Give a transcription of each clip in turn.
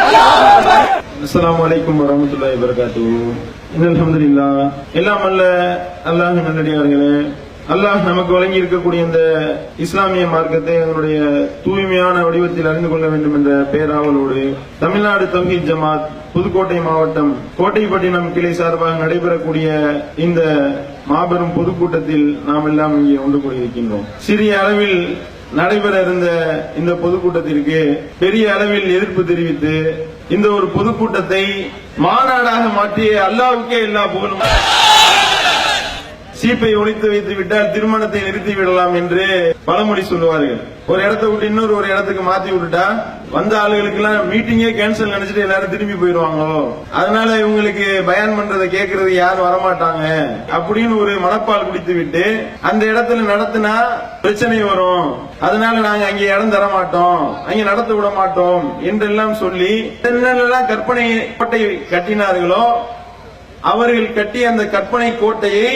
அஸ்லாம் சார். நேத்து வரமத்துல்லாஹி வரகாத்து அல்ஹம்துலில்லா எல்லாம் அல்ல அல்லாஹ் நல்லடியார்களே. அல்லாஹ் நமக்கு வழங்கி இருக்கக்கூடிய இந்த இஸ்லாமிய மார்க்கத்தை அதனுடைய தூய்மையான வடிவத்தில் அறிந்து கொள்ள வேண்டும் என்ற பேராவலோடு தமிழ்நாடு தௌஹீத் ஜமாத் புதுக்கோட்டை மாவட்டம் கோட்டைப்பட்டினம் கிளை சார்பாக நடைபெறக்கூடிய இந்த மாபெரும் பொதுக்கூட்டத்தில் நாம் எல்லாம் இங்கே ஒன்று கூடியிருக்கின்றோம். சிறிய அளவில் நடைபெற இருந்த இந்த பொதுக்கூட்டத்திற்கு பெரிய அளவில் எதிர்ப்பு தெரிவித்து இந்த ஒரு பொதுக்கூட்டத்தை மாநாடாக மாற்றிய அல்லாவுக்கே எல்லா புகழும். சீப்பை ஒழித்து வைத்து விட்டால் திருமணத்தை நிறுத்தி விடலாம் என்று பழமொழி சொல்லுவார்கள். ஒரு இடத்தை விட்டு இன்னொரு ஒரு இடத்துக்கு மாத்தி விட்டுட்டா வந்த ஆளுகளுக்கு எல்லாம் மீட்டிங்கே கேன்சல் நினைச்சிட்டு எல்லாரும் திரும்பி போயிருவாங்களோ அதனால இவங்களுக்கு பயன் பண்றதை கேட்கறது யாரும் வரமாட்டாங்க. அப்படின்னு ஒரு மனப்பால் குடித்து விட்டு அந்த இடத்துல நடத்தினா பிரச்சனை வரும். அதனால நாங்க அங்க இடம் தர மாட்டோம் அங்க நடத்த விட மாட்டோம் என்றெல்லாம் சொல்லி என்னென்னலாம் கற்பனை கோட்டை கட்டினார்களோ அவர்கள் கட்டிய அந்த கற்பனை கோட்டையை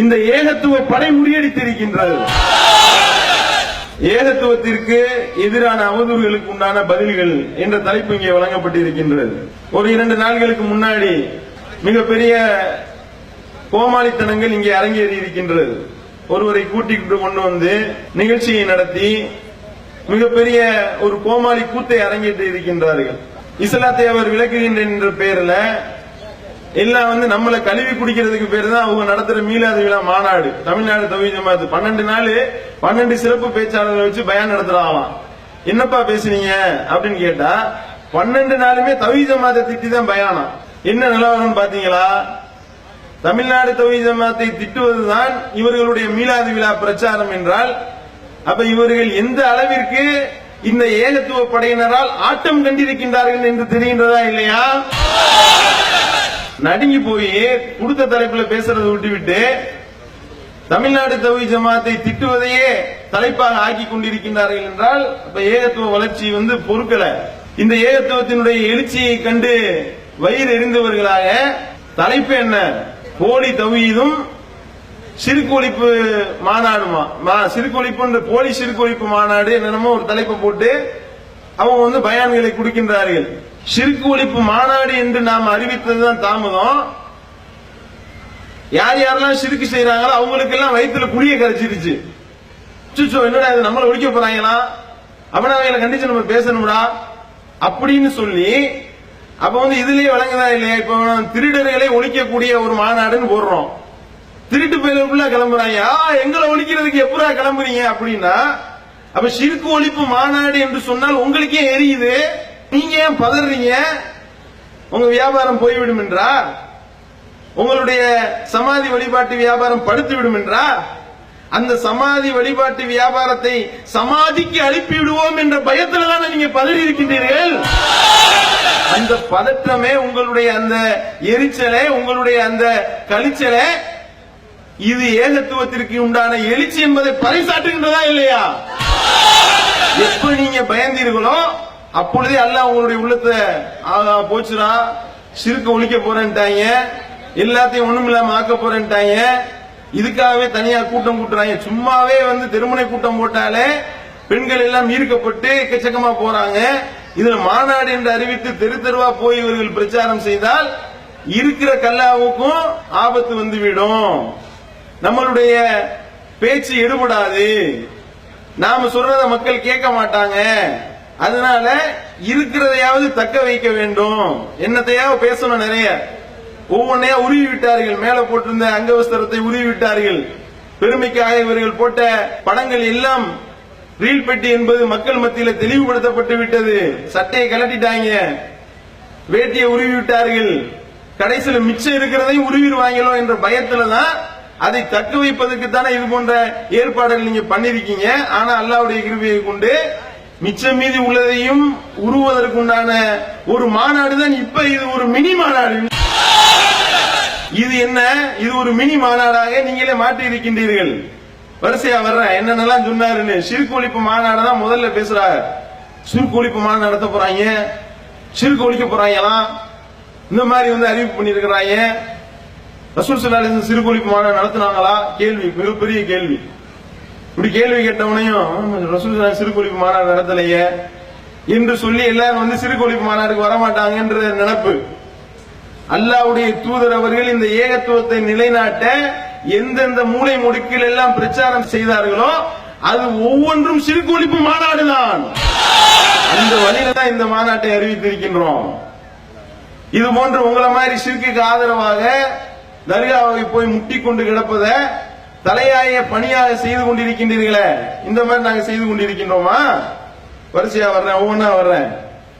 இந்த ஏகத்துவ படை முறியடித்திருக்கின்றது. ஏகத்துவத்திற்கு எதிரான அவதூறுகளுக்கு உண்டான பதில்கள் என்ற தலைப்பு இங்கே வழங்கப்பட்டிருக்கின்றது. ஒரு இரண்டு நாள்களுக்கு முன்னாடி மிகப்பெரிய கோமாளித்தனங்கள் இங்கே அரங்கேறி இருக்கின்றது. ஒருவரை கூட்டிக்கிட்டு கொண்டு வந்து நிகழ்ச்சியை நடத்தி மிகப்பெரிய ஒரு கோமாளி கூத்தை அரங்கேற்றி இருக்கின்றார்கள் இஸ்லாத்தை அவர் விளக்குகின்றேன் என்ற பெயர்ல எல்லாம் வந்து நம்மள கழுவி குடிக்கிறதுக்கு பேர் தான் அவங்க நடத்துற மீளாத விழா மாநாடு. தமிழ்நாடு தமிழ் ஜமாத்து. பன்னெண்டு நாள் பன்னெண்டு சிறப்பு பேச்சாளர்களை வச்சு பயன் நடத்துறாங்களாம். என்னப்பா பேசுனீங்க? அப்படின்னு கேட்டா பன்னெண்டு நாளுமே தவி ஜமாத்தை திட்டி தான் பயானம். என்ன நிலவரம் பாத்தீங்களா? தமிழ்நாடு தவி ஜமாத்தை திட்டுவதுதான் இவர்களுடைய மீலாது விழா பிரச்சாரம் என்றால் அப்ப இவர்கள் எந்த அளவிற்கு இந்த ஏகத்துவ படையினரால் ஆட்டம் கண்டிருக்கின்றார்கள் என்று தெரிகின்றதா இல்லையா? நடுங்கி போய் கொடுத்த தலைப்புல பேசுறதை விட்டுவிட்டு தமிழ்நாடு தவி ஜமாத்தை திட்டுவதையே தலைப்பாக ஆக்கி கொண்டிருக்கின்றார்கள் என்றால் இப்ப ஏகத்துவ வளர்ச்சி வந்து பொறுக்கல. இந்த ஏகத்துவத்தினுடைய எழுச்சியை கண்டு வயிறு எரிந்தவர்களாக தலைப்பு என்ன? போலி தவீதும் சிறுகொழிப்பு மாநாடுமா? மா- போலி சிறுகொழிப்பு மாநாடு என்னென்னமோ ஒரு தலைப்பை போட்டு அவங்க வந்து பயான்களை கொடுக்கின்றார்கள். சிறுக்கு ஒழிப்பு மாநாடு என்று நாம் அறிவித்ததுதான் தாமதம். யார் யாரெல்லாம் சிறுக்கு செய்யறாங்களோ அவங்களுக்கு எல்லாம் வயிற்றுல குழிய கரைச்சிருச்சு. சுச்சோ என்னடா இது? நம்மளை ஒழிக்க போறாங்களா? அப்படின்னா அவங்களை கண்டிச்சு நம்ம பேசணும்டா. அப்படின்னு சொல்லி அப்ப வந்து இதுலயே வழங்குதா இல்லையா? இப்ப திருடர்களை ஒழிக்கக்கூடிய ஒரு மாநாடுன்னு போடுறோம். திருட்டு பயிலுக்குள்ள கிளம்புறாங்க. எங்களை ஒழிக்கிறதுக்கு எப்படா கிளம்புறீங்க? அப்படின்னா அப்ப சிறுக்கு ஒழிப்பு மாநாடு என்று சொன்னால் உங்களுக்கே எரியுது. நீங்க ஏன் பதறீங்க? உங்க வியாபாரம் போய்விடும் என்றா? உங்களுடைய சமாதி வழிபாட்டு வியாபாரம் படுத்து விடும் என்றா? அந்த சமாதி வழிபாட்டு வியாபாரத்தை சமாதிக்கு அனுப்பி விடுவோம் என்ற பயத்தில் தானே நீங்க பதறி இருக்கின்றீர்கள்? அந்த பதற்றமே உங்களுடைய அந்த எரிச்சலே உங்களுடைய அந்த கழிச்சலே இது ஏகத்துவத்திற்கு உண்டான எழுச்சி என்பதை பறைசாட்டுகின்றதா இல்லையா? எப்ப நீங்க பயந்தீர்களோ அப்பொழுதே அல்லாஹ் உங்களுடைய உள்ளத்தை ஆகா போச்சுடா. சிறுக்க ஒழிக்க போறேன்ட்டாங்க. எல்லாத்தையும் ஒண்ணும் இல்லாம ஆக்க போறேன்ட்டாங்க. இதுக்காகவே தனியா கூட்டம் கூட்டுறாங்க. சும்மாவே வந்து திருமண கூட்டம் போட்டாலே பெண்கள் எல்லாம் ஈர்க்கப்பட்டு எக்கச்சக்கமா போறாங்க. இதுல மாநாடு என்று அறிவித்து தெரு தெருவா போய் இவர்கள் பிரச்சாரம் செய்தால் இருக்கிற கல்லாவுக்கும் ஆபத்து வந்துவிடும். நம்மளுடைய பேச்சு எடுபடாது. நாம சொல்றத மக்கள் கேட்க மாட்டாங்க. அதனால இருக்கிறதையாவது தக்க வைக்க வேண்டும். என்னத்தையாவது பேசணும் நிறைய. ஒவ்வொன்னையா உருவி விட்டார்கள் மேல போட்டிருந்த அங்கவஸ்திரத்தை உருவி விட்டார்கள் பெருமைக்காக இவர்கள் போட்ட படங்கள் எல்லாம் ரீல் பெட்டி என்பது மக்கள் மத்தியில தெளிவுபடுத்தப்பட்டு விட்டது. சட்டையை கலட்டிட்டாங்க வேட்டியை உருவி விட்டார்கள் கடைசியில் மிச்சம் இருக்கிறதையும் உருவிடுவாங்களோ என்ற பயத்துல தான் அதை தக்க வைப்பதற்கு தானே இது போன்ற ஏற்பாடுகள் நீங்க பண்ணிருக்கீங்க. ஆனா அல்லாவுடைய கிருபையை கொண்டு மிச்சம் மீதி உள்ளதையும் உருவதற்குண்டான ஒரு மாநாடு தான் இப்ப இது ஒரு மினி மாநாடு. இது என்ன? இது ஒரு மினி மாநாடாக நீங்களே மாற்றி இருக்கின்றீர்கள். வரிசையா வர்றேன். என்னென்னலாம் சொன்னாருன்னு. சிறுகொழிப்பு மாநாடு தான் முதல்ல பேசுறாரு. சிறுகொழிப்பு மாநாடு நடத்த போறாங்க. சிறுகொழிக்க ஒழிக்க போறாங்களாம். இந்த மாதிரி வந்து அறிவிப்பு பண்ணிருக்கிறாங்க ரசூல் சல்லாஹ் சிறுக்கு ஒழிப்பு மாநாடு நடத்துனாங்களா? கேள்வி மிகப்பெரிய கேள்வி. இப்படி கேள்வி கேட்டவனையும் ரசூல் சிறுகுளிப்பு மாநாடு நடத்தலையே என்று சொல்லி எல்லாரும் வந்து சிறுகுளிப்பு மாநாடுக்கு வரமாட்டாங்கன்ற நினைப்பு. அல்லாவுடைய தூதர் அவர்கள் இந்த ஏகத்துவத்தை நிலைநாட்ட எந்தெந்த மூலை முடுக்கில் எல்லாம் பிரச்சாரம் செய்தார்களோ அது ஒவ்வொன்றும் சிறுகொழிப்பு மாநாடு தான். அந்த வழியில தான் இந்த மாநாட்டை அறிவித்திருக்கின்றோம். இது போன்று உங்களை மாதிரி சிறுக்குக்கு ஆதரவாக தர்காவை போய் முட்டி கொண்டு கிடப்பத தலையாய பணியாக செய்து கொண்டிருக்கின்றீர்களே. இந்த மாதிரி நாங்க செய்து கொண்டிருக்கின்றோமா? வரிசையா வர்றேன் ஒவ்வொன்னா வர்றேன்.